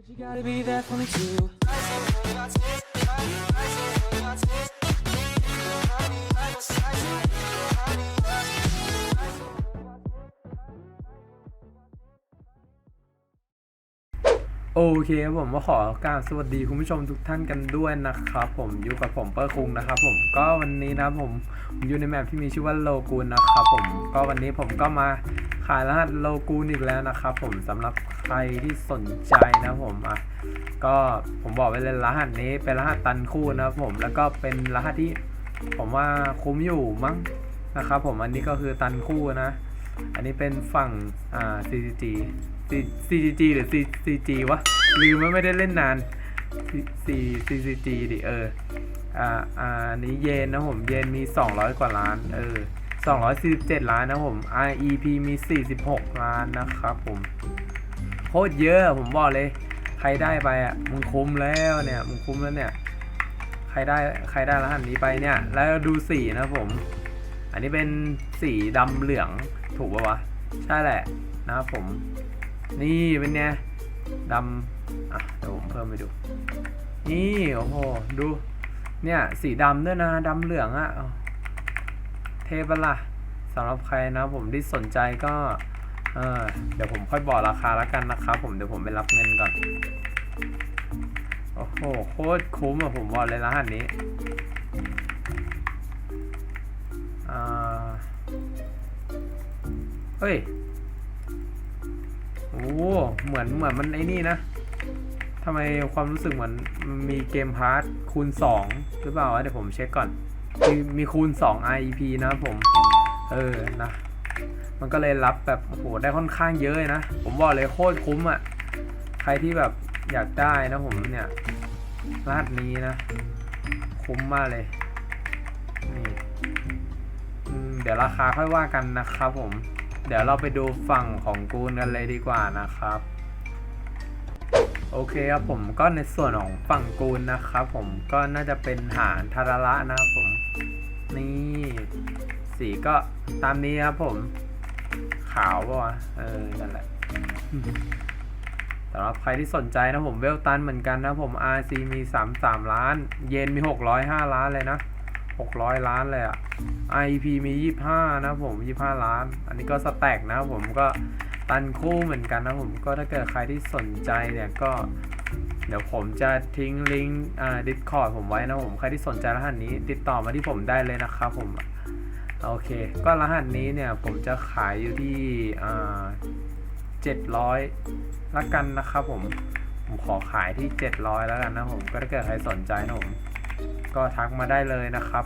โอเคครับผมก็ขอกราบสวัสดีคุณผู้ชมทุกท่านกันด้วยนะครับผมอยู่กับผมเปอร์คุงนะครับผมก็วันนี้นะผมผมอยู่ในแมปที่มีชื่อว่าโลกูนนะครับผมก็วันนี้ผมก็มาายรหัสโลกูนอีกแล้วนะครับผมสำหรับใครที่สนใจนะผมอะก็ผมบอกไว้เลยรหัสนี้เป็นรหัสตันคู่นะครับผมแล้วก็เป็นรหัสที่ผมว่าคุ้มอยู่มั้งนะครับผมอันนี้ก็คือตันคู่นะ อันนี้เป็นฝั่งอ่า CGG CGG หรือ C- CG วะลืมว่าไม่ได้เล่นนาน C- C- CGG ดิเอออ่าอ่าอันนี้เยนนะผมเยนมี 200 กว่าล้านเออ 247 ล้านนะผม REP มี 46 ล้านนะครับผมโคตรเยอะผมบอกเลย ใครได้ไปอะมึงคุ้มแล้วเนี่ยมึงคุ้มแล้วเนี่ยใครได้ใครได้รหัสนี้ไปเนี่ย แล้วดูสีนะผม อันนี้เป็นสีดำเหลืองถูกปะวะ ใช่แหละนะครับผม นี่เป็นไงดำอะเดี๋ยวผมเพิ่มไปดู นี่โอ้โหดู เนี่ยสีดำด้วยนะดำเหลืองอะ่ะ ทปะละ่ะสำหรับใครนะผมที่สนใจก็เออเดี๋ยวผมค่อยบอกราคาแล้วกันนะครับผมเดี๋ยวผมไปรับเงินก่อน โอ้โหโคตรคุ้มอะผมบอกเลยรหัสนี้อ่าเฮ้ยโอ้เหมือนเหมือนมันไอ้นี่นะทำไมความรู้สึกเหมือนมีเกมพาร์ทคูณ 2 หรือเปล่าเดี๋ยวผมเช็คก่อน มีมีคูณ 2 IEP นะครับผม เออนะ มันก็เลยรับแบบโอ้โหได้ค่อนข้างเยอะยนะ ผมบอกเลยโคตรคุ้มอะ่ะ ใครที่แบบอยากได้นะผมเนี่ยรหัสนี้นะ คุ้มมากเลยนี่เดี๋ยวราคาค่อยว่ากันนะครับผม เดี๋ยวเราไปดูฝั่งของกูนกันเลยดีกว่านะครับ โอเคครับผมก็ในส่วนของฝั่งกูนนะครับผมก็น่าจะเป็นหารทาราระนะครับผมนี่สีก็ตามนี้ครับผม ขาวป่ะวะเออนั่นแหละสำหรับใครที่สนใจนะผมเวลตันเหมือนกันนะผม RC มี 33 ล้าน เยนมี 605 ล้านเลยนะ 600 ล้านเลยอะ IP มี 25 นะผม 25 ล้าน อันนี้ก็สแต็กนะผมก็ ตันคู่เหมือนกันนะผมก็ถ้าเกิดใครที่สนใจเนี่ยก็เดี๋ยวผมจะทิ้งลิงก์อ่า Discord ผมไว้นะผมใครที่สนใจรหัสนี้ ติดต่อมาที่ผมได้เลยนะครับผมโอเค ก็รหัสนี้เนี่ยผมจะขายอยู่ที่อ่า700ละกันนะครับผมผมขอขายที่ 700 แล้วกันนะผม ก็ถ้าเกิดใครสนใจนะผม ก็ทักมาได้เลยนะครับ